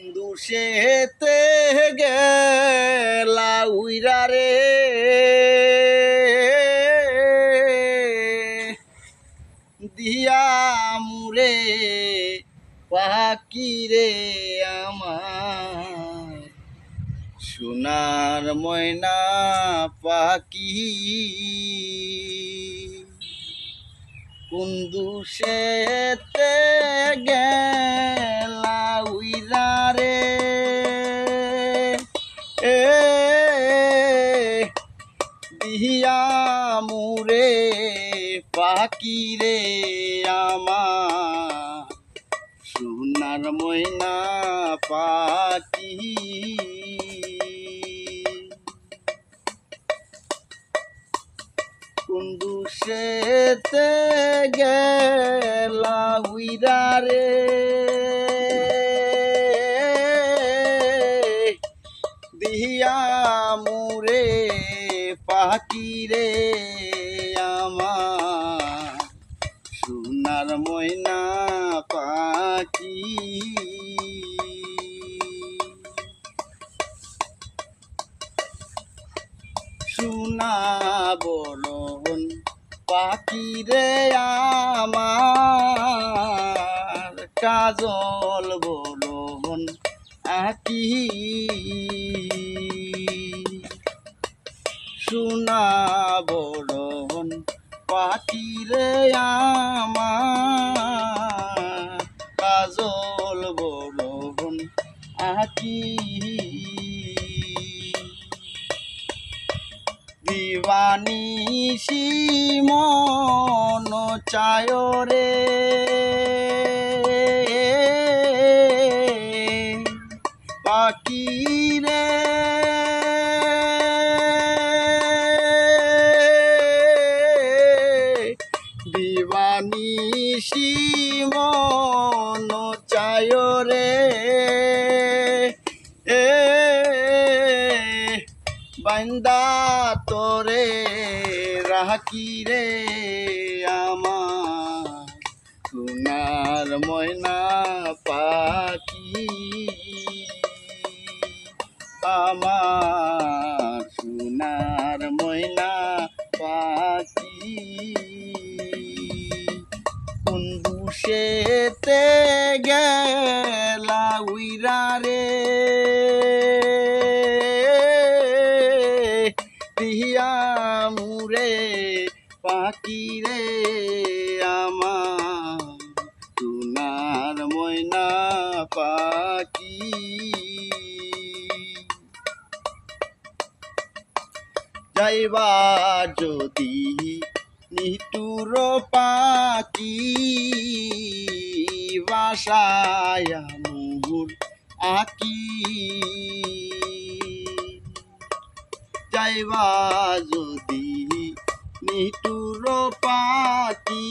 বন্ধু সেতে গেলা উইরা রে। দিয়া মুরে পাকি রে আমার। সোনার ময়না পাখি। কুন্দু সেতে গেলা পাখি রে আমার। সোনার ময়না পাখি কুন্দু সেতে গেলা উইরা রে। দিয়া মুরে পাখি রে আমার। সোনার ময়না পাখি। সোনা বরণ পাখি রে আমার। কাজল বরণ আকি সোনা বরণ পাখি রে আমার। কাজল বরণ আকি। দিবানি মন চায় রে দিবানি মন চায় রে। এ বান্দা তোরে রাখি রে আমার। সোনার ময়না সেতে গেলা উইরা রে। দিয়া মুরে পাখি রে আমার। সোনার ময়না পাখি। যাইবা যদি নিতুর পাখি বাসায় মুর আকি। যাইবা যদি নিতুর পাখি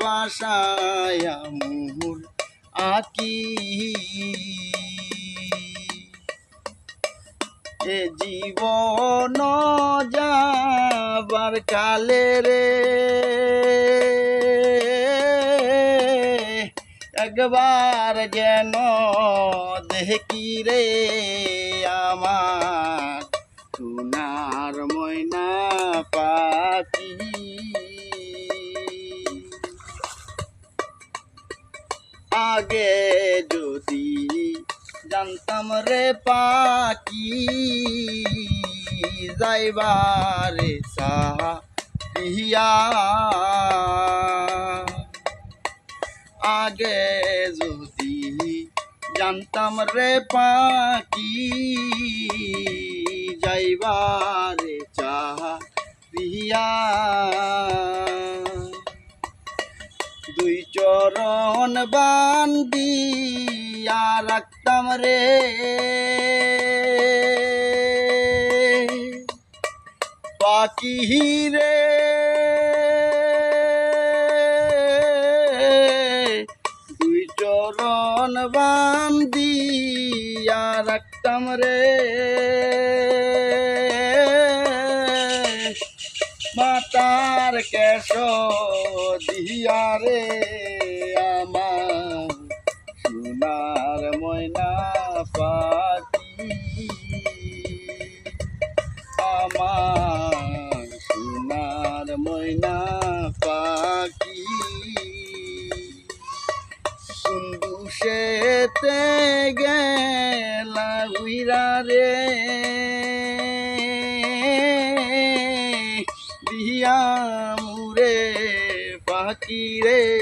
বাসায় মুর আকি। এ জীবন যাবার কালে রে। একবার যেন দেখি রে আমার সোনার ময়না পাখি। আগে যদি জানতাম রে পাখি যাইবারে সাহিয়া আগে যদি জানতাম রে পাখি, যাইবারে চাহিয়া দুই চরণ বান্দিয়া রাখতাম রে। পাখি রে দুই চরণ বান্দিয়া রাখতাম রে। মাতার কেশ দিয়া রে। না পাখি। সুন্দুষেতে গেলা উইরা রে। দিয়া মুরে পাখি রে।